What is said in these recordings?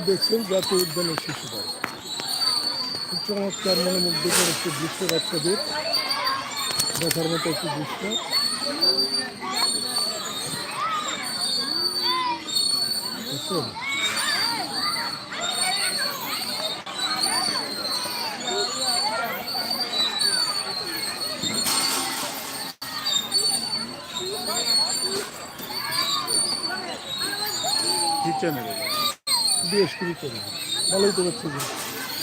আপনারা দেখছেন জাতীয় উদ্যানের শিশু পার্ক খুব চমৎকার মনোমুগ্ধকর একটি দৃশ্য বাচ্চাদের দেখার মতো একটি দৃশ্য বুঝছেন? কি চ্যানেল বিএসটিভি চ্যানেল ভালোই তো হচ্ছে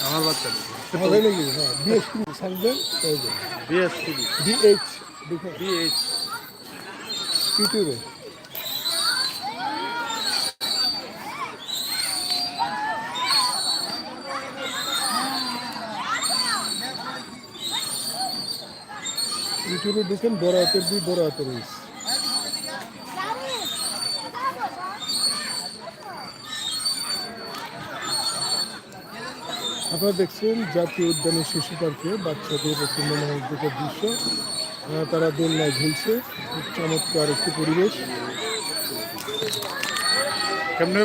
আমার বাচ্চা ভালোই নাকি? হ্যাঁ বিএসটিভি থাকবেন বিএস টিভি বিএইচ দেখুন বিএইচ ইউটিউবে। ইউটিউবে দেখেন বড় হাতের বি বড় হাতের ইস। আপনারা দেখছেন জাতীয় উদ্যানের শিশু পার্কে বাচ্চাদের মনোমুগ্ধকর দৃশ্য তারা দোলনায় ঝুলছে। খুব চমৎকার একটি পরিবেশ। কেমনে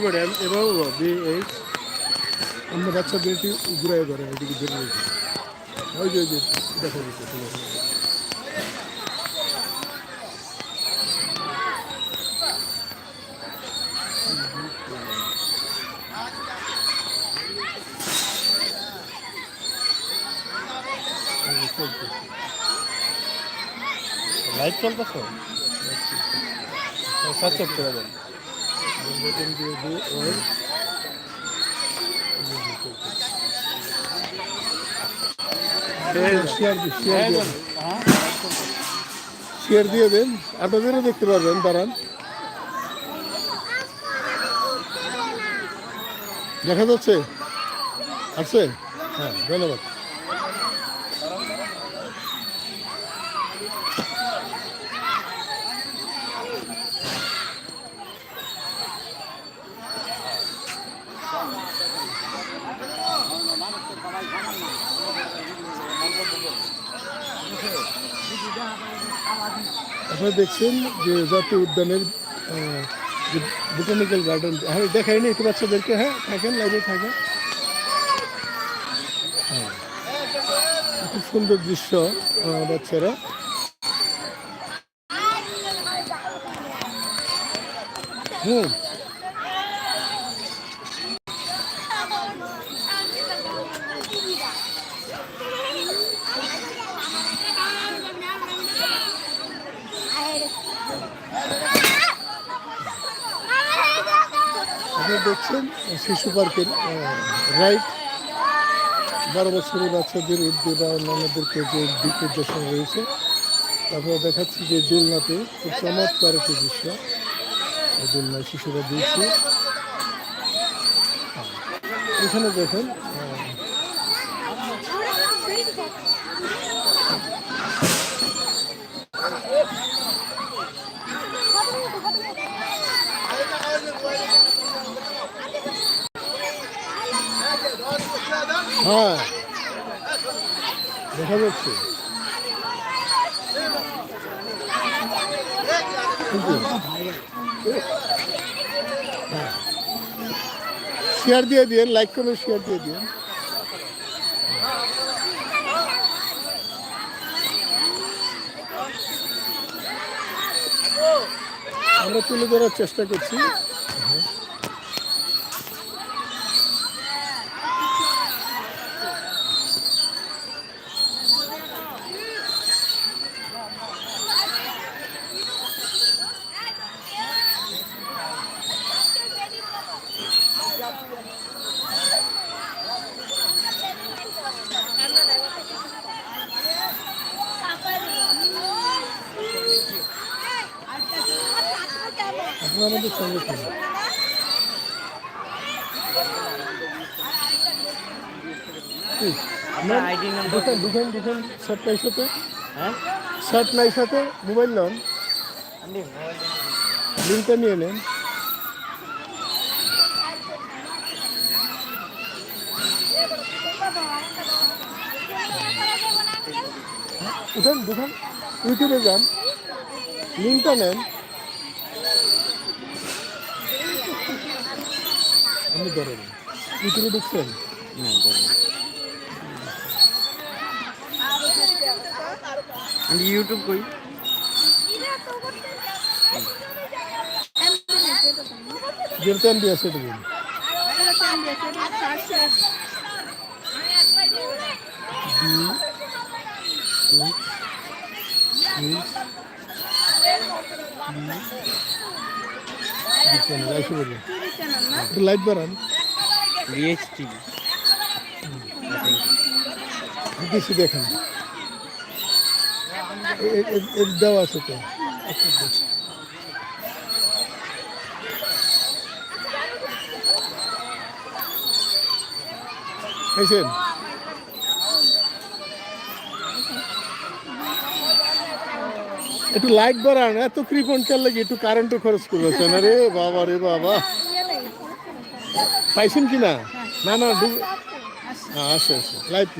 বাচ্চাদের একটু ঘুরাই ধরে এদিকে ধরে রেখে ওই যে ওই যে দেখা যাচ্ছে। লাইভ চলতেছে? সার্চ করে দেন। শেয়ার দিয়ে দেন। শেয়ার দিয়ে দেন আপনাদেরও দেখতে পারবেন দাঁড়ান। দেখা যাচ্ছে? আছে? হ্যাঁ ধন্যবাদ। আপনারা দেখছেন যে জাতীয় উদ্যানের যে বোটানিক্যাল গার্ডেন হ্যাঁ দেখায়নি একটু বাচ্চাদেরকে হ্যাঁ থাকেন লাইভে থাকেন। হ্যাঁ খুব সুন্দর দৃশ্য বাচ্চারা। হুম দেখছেন, শিশু পার্কের রাইট। বারো বছরের বাচ্চাদের উদ্যোগ বা অন্যান্যদেরকে যে দিগ্দর্শন রয়েছে, তারপরে দেখাচ্ছি যে দোলনাতে খুব চমৎকার একটি দৃশ্য। দোলনায় শিশুরা দিয়েছে এখানে দেখেন হ্যাঁ। দেখা যাচ্ছে। শেয়ার দিয়ে দিন লাইক করে শেয়ার দিয়ে দিন আমরা তুলে ধরার চেষ্টা করছি। আপনারা আমাদের সঙ্গে থাকুন কি? আপনার আইডি নাম্বার দুখান দুখান দুখান শার্ট নাই সাথে? হ্যাঁ? শার্ট নাই সাথে মোবাইল লন আন্টি লিঙ্কটা নিয়ে নেন। উঠেন দুখান ইউটিউবে যান। লিঙ্কটা নেন। আপনি ধরেন ইউটিউবে ঢুকছেন? আমি ইউটিউব কই যেটা এমবি আছে এটা বলুন লাইট বাড়ান বিএস টিভি বেশি দেখেন দেওয়া আছে তো পেয়েছেন একটু লাইট বাড়ান এত কৃপন চাল লাগে একটু কারেন্টও খরচ করবেছেন আরে বাবা রে বাবা? পাইছেন কি না? না না আছে আছে লাইট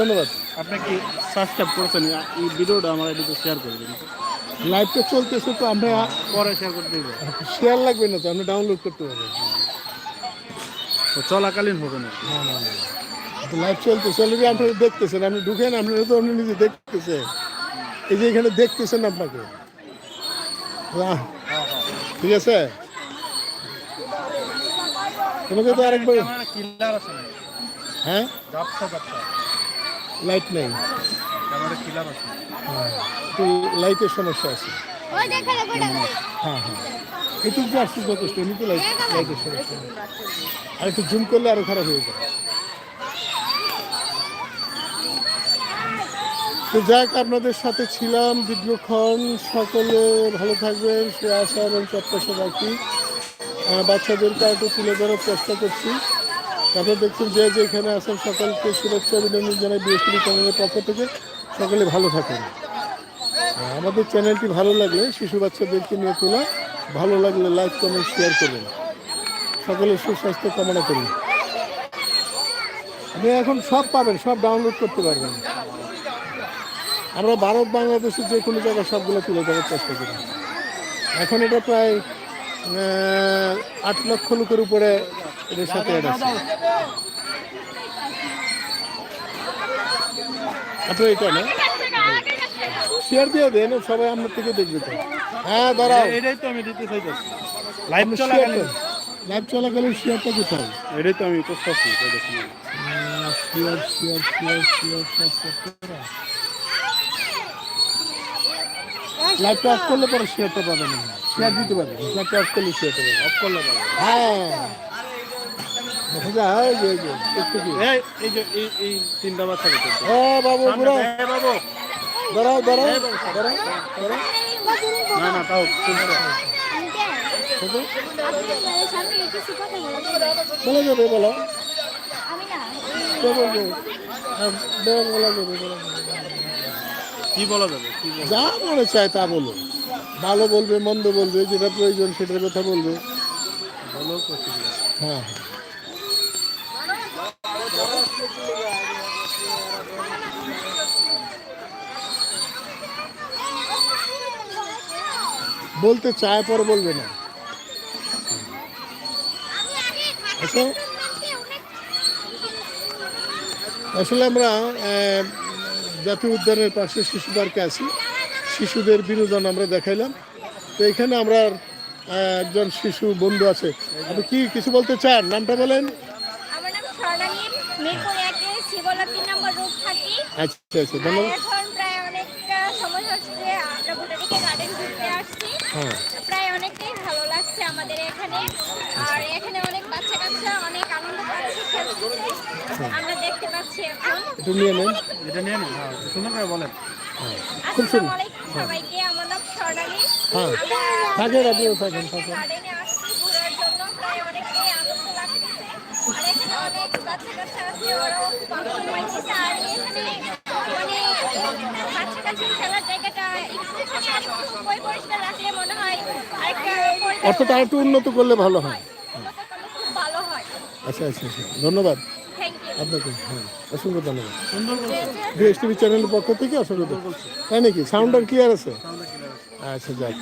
ধন্যবাদ। আপনি কি সাবস্ক্রাইব করেছেন? এই ভিডিওটা আমার এদিকে শেয়ার করে দিন। লাইভটা চলতেছে তো আমরা পরে শেয়ার করে দিব। শেয়ার লাগবে না তো আমরা ডাউনলোড করতে পারব। তো চলাকালীন হবে না। লাইভ চলতেছে অলরেডি আপনারা দেখতেছেন আপনি ঢুকেন আপনারা তো আপনি নিজে দেখতেছেন এই যে এখানে দেখতেছেন আপনাকে। ঠিক আছে? তোমাকে তো আরেকবার কিলার আছে হ্যাঁ? গাপসা গাপসা লাইট নেই। ক্যামেরা কিলার আছে। হ্যাঁ একটু লাইটের সমস্যা আছে। হ্যাঁ হ্যাঁ। এটুকু আসছে যথেষ্ট এমনিতে লাইট লাইটের সমস্যা। আর একটু জুম করলে আরও খারাপ হয়ে যায়। তো যাক আপনাদের সাথে ছিলাম দীর্ঘক্ষণ সকলে ভালো থাকবেন সে আশা এবং প্রত্যাশা রাখি আহ, বাচ্চাদেরকে একটু তুলে ধরার চেষ্টা করছি। তারপরে দেখছেন যে যে এখানে আছেন সকলকে শুভেচ্ছা অভিনন্দন জানাই বিএসপি চ্যানেলের পক্ষ থেকে। সকলে ভালো থাকেন। আমাদের চ্যানেলটি ভালো লাগলে শিশু বাচ্চাদেরকে নিয়ে তোলা, ভালো লাগলে লাইক, কমেন্ট, শেয়ার করবেন। সকলের সুস্বাস্থ্য কামনা করি। আপনি এখন সব পাবেন, সব ডাউনলোড করতে পারবেন। আমরা ভারত, বাংলাদেশের যে কোনো জায়গায় সবগুলো তুলে দেওয়ার চেষ্টা করি। এখন এটা প্রায় আট লক্ষ লোকের উপরে এদের সাথে অ্যাড আছে। আপনার এটা না শেয়ার দিয়ে দেন সবাই আপনার থেকে দেখবে তো। হ্যাঁ দাঁড়াও। এটাই তো আমি দিতে চাইতেছি। লাইভ আপনি চলাকালীন। লাইভ চলাকালীন শেয়ারটা কোথায়? এটাই তো আমি share share share share share off করলে পরে শেয়ারটা পাবেন শেয়ার দিতে পারবেন অফ করলে শেয়ারটা পাবেন অফ করলে পাবো হ্যাঁ। বলো যাবে বলো। কে বলো, যাবে? যা মনে চায় তা বলো। ভালো বলবে মন্দ বলবে যেটা প্রয়োজন সেটার কথা বলবে। বলো হ্যাঁ। বলতে চায় পরে বলবে না। আচ্ছা। আসলে আমরা জাতীয় উদ্যানের পাশে শিশু পার্কে আছি। শিশুদের বিনোদন আমরা দেখাইলাম। তো এখানে আমরা একজন শিশু বন্ধু আছে। আপনি কি কিছু বলতে চান? নামটা বলেন। আচ্ছা আচ্ছা ধন্যবাদ এখন প্রায় অনেকটা সময় হচ্ছে আমরা বোটানিক্যাল গার্ডেন ঘুরতে আসছি হ্যাঁ প্রায় অনেকটাই ভালো লাগছে আমাদের এখানে। আর এখানে অনেক বাচ্চা কাচ্চা অনেক আনন্দ পাচ্ছে আমরা দেখতে পাচ্ছি এখন। একটু নিয়ে নেন। এটা নিয়ে না সুন্দর করে বলেন। হ্যাঁ। খুব সুন্দর। সবাইকে আমার নাম স্বর্ণালী হ্যাঁ। থাকেন আপনিও থাকেন। থাকেন অনেক বাচ্চা কাচ্চা আছে ওরাও আনন্দ আর এখানে মানে বাচ্চা একটু উন্নত করলে ভালো হয়। আচ্ছা আচ্ছা আচ্ছা। ধন্যবাদ। আপনাকে হ্যাঁ অসংখ্য ধন্যবাদ। করছে টিভি চ্যানেলের পক্ষ থেকে অসংখ্য তাই নাকি? সাউন্ডার ক্লিয়ার আছে? আচ্ছা যাক।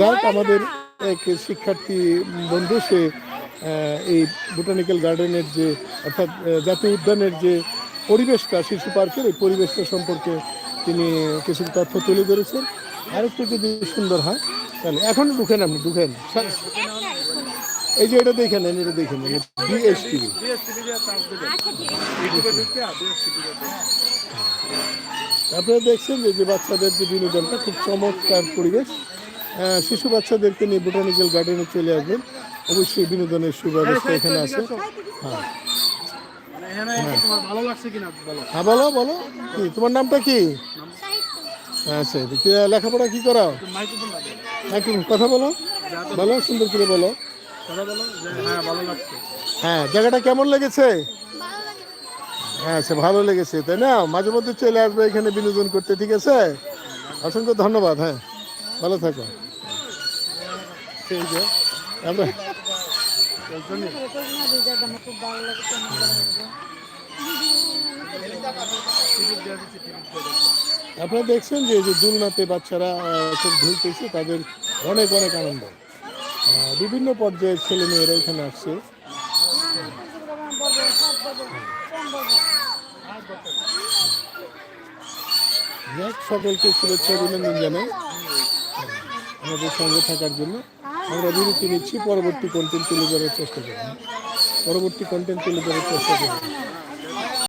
যাক আমাদের এক শিক্ষার্থী বন্ধু, সে এই বোটানিক্যাল গার্ডেনের যে, অর্থাৎ জাতীয় উদ্যানের যে পরিবেশটা শিশু পার্কের এই পরিবেশটা সম্পর্কে তিনি কিছু তথ্য তুলে ধরেছেন। আরেকটু যদি সুন্দর হয় তাহলে এখন ঢুকেন আপনি ঢুকেন। এই যে এটা দেখে নেন এটা দেখে নেন বিএসটিভি আপনারা দেখছেন যে যে বাচ্চাদের যে বিনোদনটা খুব চমৎকার পরিবেশ। শিশু বাচ্চাদেরকে নিয়ে বোটানিক্যাল গার্ডেনে চলে আসবেন। অবশ্যই বিনোদনের সুব্যবস্থা এখানে আছে। হ্যাঁ মানে এখানে তোমার ভালো লাগছে কিনা বলো হ্যাঁ বলো বলো। কি, তোমার নামটা কি? আচ্ছা কি, লেখাপড়া কি লাগে কথা বলো। বলো, সুন্দর করে বলো। হ্যাঁ হ্যাঁ জায়গাটা কেমন লেগেছে? হ্যাঁ সে ভালো লেগেছে, তাই না? মাঝে মধ্যে চলে আসবে এখানে বিনোদন করতে, ঠিক আছে? অসংখ্য ধন্যবাদ হ্যাঁ। ভালো থাকো। ঠিক আছে আমরা আপনারা দেখছেন যে দুলনাতে বাচ্চারা সব ঝুলতেছে তাদের অনেক অনেক আনন্দ। বিভিন্ন পর্যায়ের ছেলে মেয়েরা এখানে আসছে। সকলকে শুভেচ্ছা, অভিনন্দন জানাই। আমাদের সঙ্গে থাকার জন্য। আমরা বিরতি নিচ্ছি, পরবর্তী কন্টেন্ট তুলে ধরার চেষ্টা করব। পরবর্তী কন্টেন্ট তুলে ধরার চেষ্টা করব।